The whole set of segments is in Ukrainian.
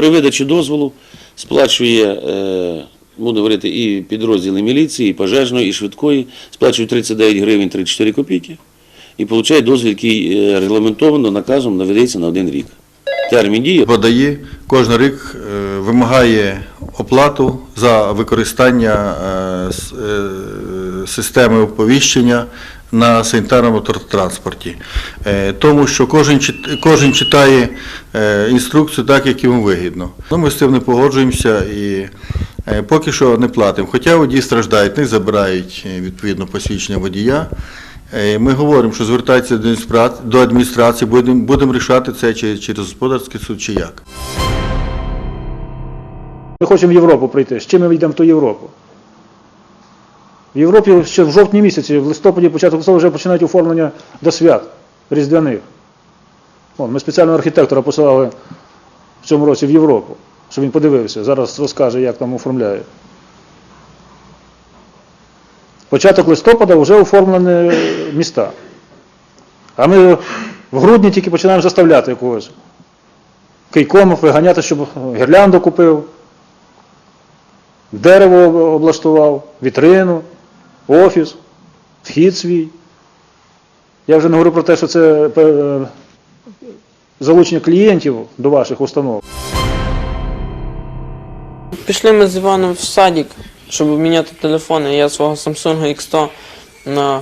при видачі дозволу сплачує, е, буду говорити, і підрозділи міліції, і пожежної, і швидкої, сплачують 39 гривень 34 копійки. І получають дозвіл, який е, регламентовано наказом наведеться на один рік. Термін дії Подаї кожен рік е, вимагає оплату за використання системи оповіщення на санітарному транспорті. Е, Тому що кожен, читає е, інструкцію так, як йому вигідно. Ну, ми з цим не погоджуємося і е, поки що не платимо. Хоча водії страждають, не забирають відповідно посвідчення водія. Ми говоримо, що звертайтеся до адміністрації, будемо будемо рішати це через господарський суд чи як. Ми хочемо в Європу прийти. З чим ми йдемо в ту Європу? В Європі ще в жовтні місяці, в листопаді, початку листопада вже починають оформлення до свят різдвяних. Ми спеціального архітектора посилали в цьому році в Європу, щоб він подивився. Зараз розкаже, як там оформляють. Початок листопада вже оформлені міста. А ми в грудні тільки починаємо заставляти якогось. Кийком виганяти, щоб гірлянду купив, дерево облаштував, вітрину, офіс, вхід свій. Я вже не говорю про те, що це е, залучення клієнтів до ваших установ. Пішли ми з Іваном в садик, щоб міняти телефони. Я свого Samsung X100 на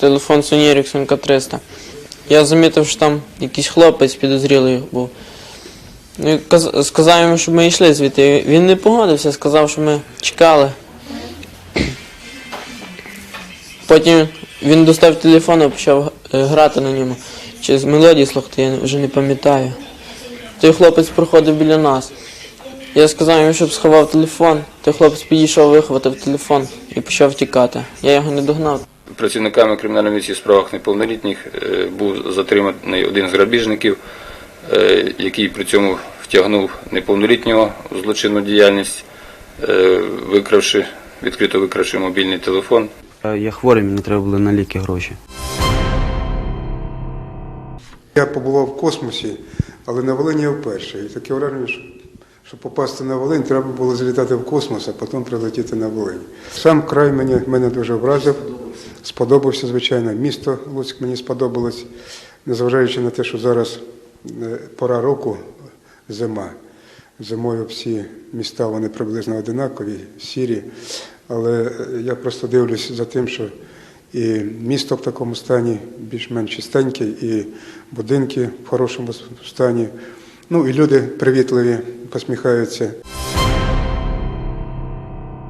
телефон Sony Ericsson K300. Я замітив, що там якийсь хлопець підозрілий був. Ну, сказав йому, щоб ми йшли звідти. Він не погодився, сказав, що ми чекали. Потім він достав телефон і почав е, грати на ньому. Чи з мелодії слухати, я вже не пам'ятаю. Той хлопець проходив біля нас. Я сказав йому, щоб сховав телефон. Той хлопець підійшов, вихватив телефон і почав тікати. Я його не догнав. Працівниками кримінальної міліції у справах неповнолітніх е, був затриманий один з грабіжників, е, який при цьому втягнув неповнолітнього в злочинну діяльність, викравши, відкрито викравши мобільний телефон. Е, Я хворий, мені треба було на ліки гроші. Я побував в космосі, але на Волині я вперше. І таке враження, що щоб попасти на Волинь, треба було залітати в космос, а потім прилетіти на Волинь. Сам край мені, мене дуже вразив, сподобався, звичайно. Місто Луцьк мені сподобалось, незважаючи на те, що зараз е, пора року, зима. Зимою всі міста вони приблизно одинакові, сірі. Але я просто дивлюсь за тим, що і місто в такому стані більш-менш чистеньке, і будинки в хорошому стані. Ну і люди привітливі, посміхаються.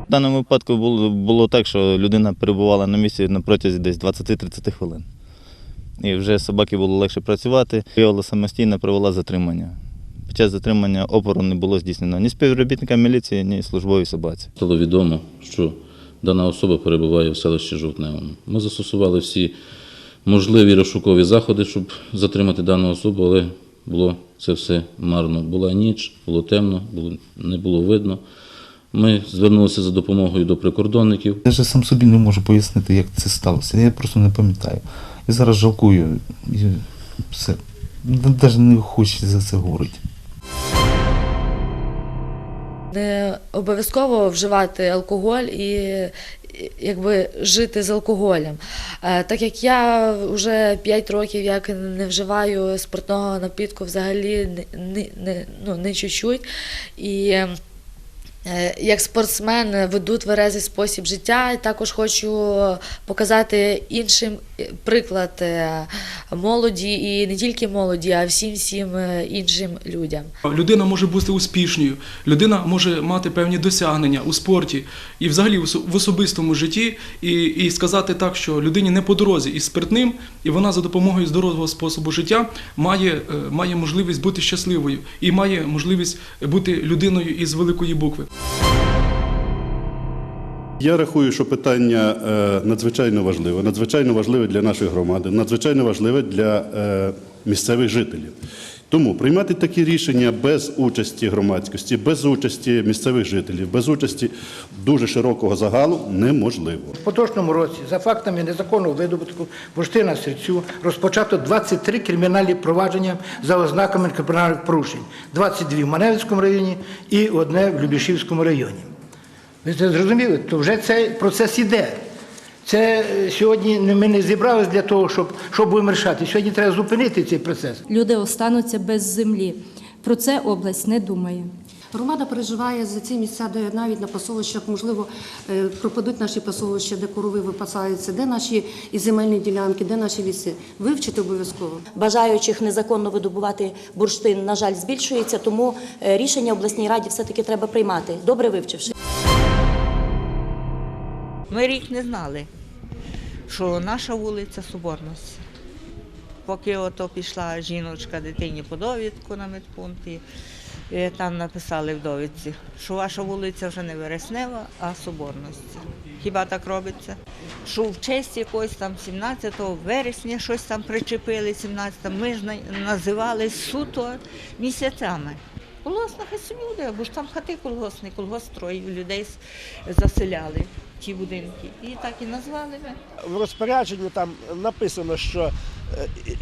В даному випадку було, було так, що людина перебувала на місці на протязі десь 20-30 хвилин. І вже собаки було легше працювати. Виявила самостійно провела затримання. Під час затримання опору не було здійснено ні співробітника міліції, ні службовій собаці. Стало відомо, що дана особа перебуває в селищі Жовтневому. Ми застосували всі можливі розшукові заходи, щоб затримати дану особу, але було це все марно. Була ніч, було темно, було, не було видно. Ми звернулися за допомогою до прикордонників. Я же сам собі не можу пояснити, як це сталося. Я просто не пам'ятаю. І зараз жалкую. І все. Навіть не хочеться за це говорити. Не обов'язково вживати алкоголь і якби жити з алкоголем. Е, Так як я вже 5 років як не вживаю спиртного напітку взагалі не, не, не, ну, не чуть-чуть. І е, як спортсмен веду тверезий спосіб життя, і також хочу показати іншим приклад е, молоді і не тільки молоді, а всім всім е, іншим людям. Людина може бути успішною, людина може мати певні досягнення у спорті і взагалі в особистому житті, і, і сказати так, що людині не по дорозі із спиртним, і вона за допомогою здорового способу життя має, е, має можливість бути щасливою і має можливість бути людиною із великої букви. Я рахую, що питання е, надзвичайно важливе, надзвичайно важливе для нашої громади, надзвичайно важливе для е, місцевих жителів. Тому приймати такі рішення без участі громадськості, без участі місцевих жителів, без участі дуже широкого загалу неможливо. В поточному році за фактами незаконного видобутку бурштина серцю розпочато 23 кримінальні провадження за ознаками кримінальних порушень, 22 в Маневицькому районі і одне в Любішівському районі. Ви це зрозуміли? То вже цей процес іде. Це е, сьогодні не- ми не зібралися для того, щоб, щоб будемо рішати. Сьогодні треба зупинити цей процес. Люди остануться без землі. Про це область не думає. Громада переживає за ці місця, де навіть на пасовищах, можливо, е, пропадуть наші пасовища, де корови випасаються, де наші і земельні ділянки, де наші ліси. Вивчити обов'язково. Бажаючих незаконно видобувати бурштин, на жаль, збільшується, тому е, рішення обласній раді все-таки треба приймати, добре вивчивши. Ми рік не знали, що наша вулиця Соборності. Поки ото пішла жіночка дитині по довідку на медпункті, і там написали в довідці, що ваша вулиця вже не Вереснева, а Соборності. Хіба так робиться? Що в честь якогось там 17 вересня щось там причепили, 17 ми ж називали суто місяцями. Колгосна хай собі буде, бо ж там хати колгосні, колгосп людей заселяли ті будинки. І так і назвали ми. в розпорядженні там написано, що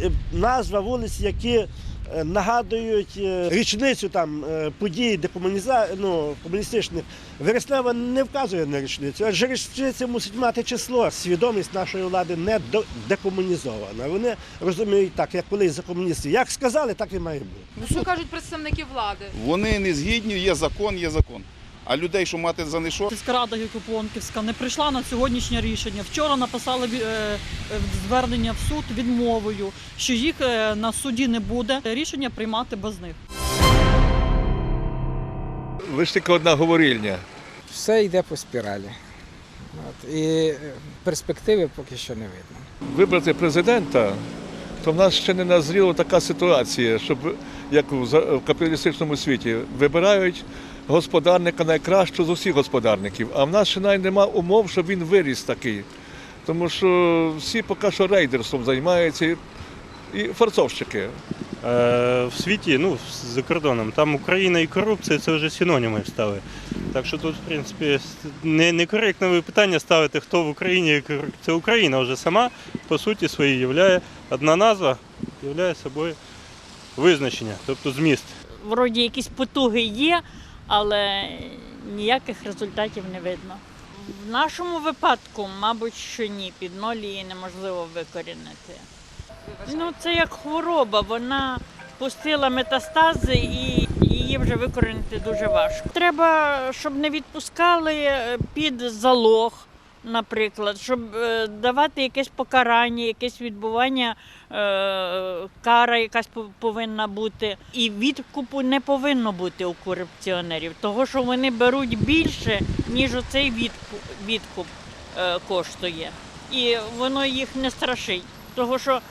е, назва вулиць, які е, нагадують е, річницю там подій декомуніза... ну, комуністичних. Вереснева не вказує на річницю, адже річниця мусить мати число. Свідомість нашої влади не до- декомунізована. Вони розуміють так, як колись за комуністів. Як сказали, так і має бути. Що кажуть представники влади? Вони не згідні, є закон, є закон. А людей, що мати за не що? Сільська рада Гікопонківська не прийшла на сьогоднішнє рішення. Вчора написали е, е, звернення в суд відмовою, що їх е, на суді не буде. Рішення приймати без них. Ви ж тільки одна говорильня. Все йде по спіралі. От, і перспективи поки що не видно. Вибрати президента, то в нас ще не назріла така ситуація, щоб як в капіталістичному світі вибирають господарника найкращого з усіх господарників. А в нас ще навіть нема умов, щоб він виріс такий. Тому що всі поки що рейдерством займаються і- фарцовщики. в світі, ну, за кордоном. Там Україна і корупція це вже синоніми стали. Так що тут, в принципі, не, ви питання ставити, хто в Україні. Це Україна вже сама, по суті, своїй являє одна назва, являє собою визначення, тобто зміст. Вроді якісь потуги є, але ніяких результатів не видно. В нашому випадку, мабуть, що ні, під ноль неможливо викорінити. Ну, це як хвороба, вона пустила метастази і її вже викорінити дуже важко. Треба, щоб не відпускали е, під залог, наприклад, щоб е, давати якесь покарання, якесь відбування, е, кара якась пов- повинна бути. І відкупу не повинно бути у корупціонерів, того що вони беруть більше, ніж оцей відкуп е, коштує. І воно їх не страшить. Того що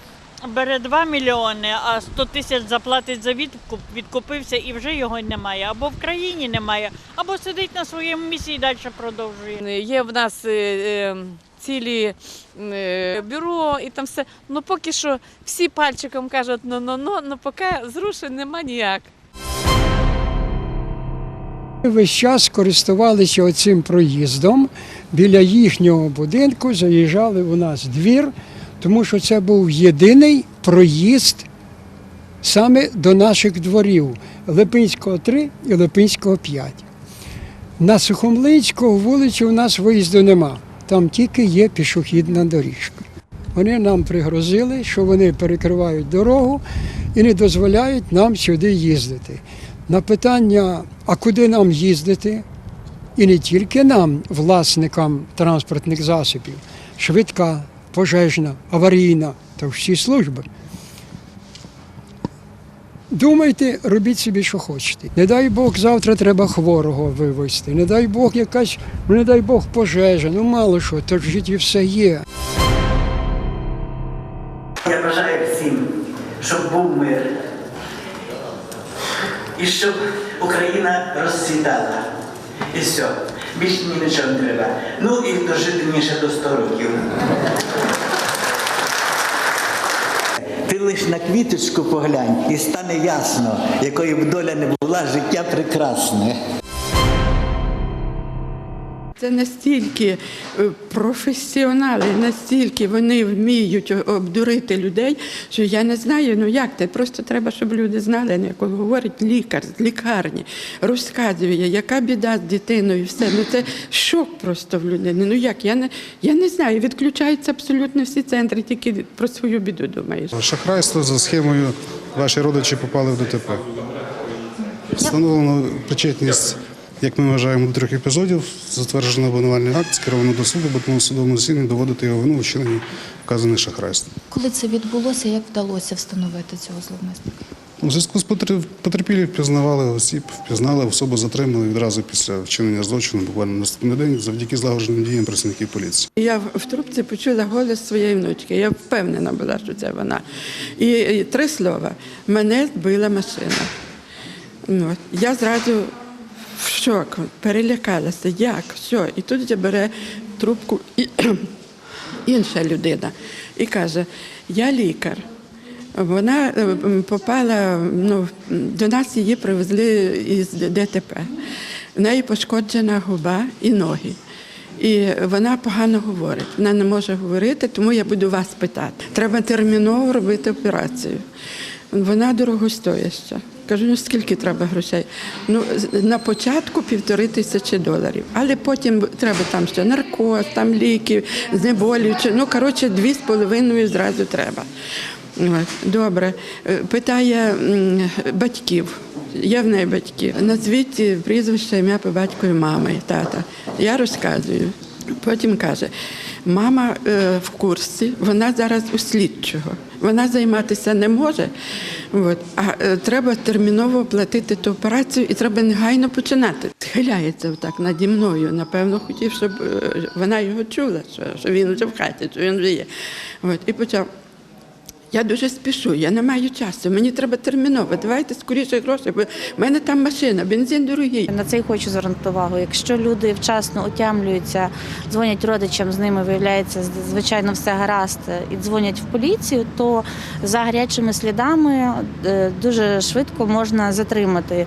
бере 2 мільйони, а 100 тисяч заплатить за відкуп, відкупився і вже його немає. Або в країні немає, або сидить на своєму місці і далі продовжує. Є в нас е, е, цілі е, бюро і там все. Ну поки що всі пальчиком кажуть, ну ну ну ну поки зрушень нема ніяк. Весь час користувалися оцим проїздом. Біля їхнього будинку заїжджали у нас двір, тому що це був єдиний проїзд саме до наших дворів Липинського 3 і Липинського 5. На Сухомлинського вулицю у нас виїзду нема. Там тільки є пішохідна доріжка. Вони нам пригрозили, що вони перекривають дорогу і не дозволяють нам сюди їздити. На питання, а куди нам їздити? І не тільки нам, власникам транспортних засобів, швидка, пожежна, аварійна та всі служби. Думайте, робіть собі, що хочете. Не дай Бог, завтра треба хворого вивезти. Не дай Бог якась, ну не дай Бог пожежа, ну мало що, то в житті все є. Я бажаю всім, щоб був мир. І щоб Україна розцвітала. І все. Більше мені нічого не треба. Ну і дожити мені ще до 100 років. Ти лиш на квіточку поглянь, і стане ясно, якою б доля не була, життя прекрасне. Це настільки е, професіонали, настільки вони вміють обдурити людей, що я не знаю, ну як це. Просто треба, щоб люди знали, ну, як говорить лікар з лікарні, розказує, яка біда з дитиною, все. Ну це шок просто в людини. Ну як? Я не, я не знаю. Відключаються абсолютно всі центри, тільки про свою біду думаєш. Шахрайство за схемою ваші родичі попали в ДТП. Встановлено причетність, як ми вважаємо, до трьох епізодів. Затверджено обвинувальний акт, скеровано до суду, бо тому судовому засіданні доводити його вину вчиненні вказаних шахрайств. Коли це відбулося, як вдалося встановити цього зловмисника? У зв'язку з потер- потерпілі впізнавали осіб, впізнали особу, затримали відразу після вчинення злочину, буквально наступний день, завдяки злагодженим діям працівників поліції. Я в- трубці почула голос своєї внучки. Я впевнена була, що це вона. І, і три слова: мене збила машина. Ну, от. Я зразу шок, перелякалася. Як? Що? І тут вже бере трубку і, інша людина і каже: Я лікар. Вона е, попала, ну, до нас її привезли із ДТП. В неї пошкоджена губа і ноги. І вона погано говорить. Вона не може говорити, тому я буду вас питати. Треба терміново робити операцію. Вона дорогостояща. Кажу, ну скільки треба грошей? Ну, на початку півтори тисячі доларів, але потім треба там ще наркоз, там ліки, знеболюючі. Ну, коротше, дві з половиною зразу треба. Добре. Е, Питає батьків. Є в неї батьки. Назвіть прізвище, ім'я по батькові мами, тата. Я розказую. Потім каже: мама е, в курсі, вона зараз у слідчого. Вона займатися не може. От. А е, треба терміново оплатити ту операцію і треба негайно починати. Схиляється отак наді мною. Напевно, хотів, щоб е, вона його чула, що він вже в хаті, що він вже є. От. І почав. Я дуже спішу, я не маю часу. Мені треба терміново. Давайте скоріше гроші, бо в мене там машина, бензин дорогий. На це й хочу звернути увагу. Якщо люди вчасно отямлюються, дзвонять родичам, з ними виявляється звичайно все гаразд, і дзвонять в поліцію, то за гарячими слідами е, дуже швидко можна затримати.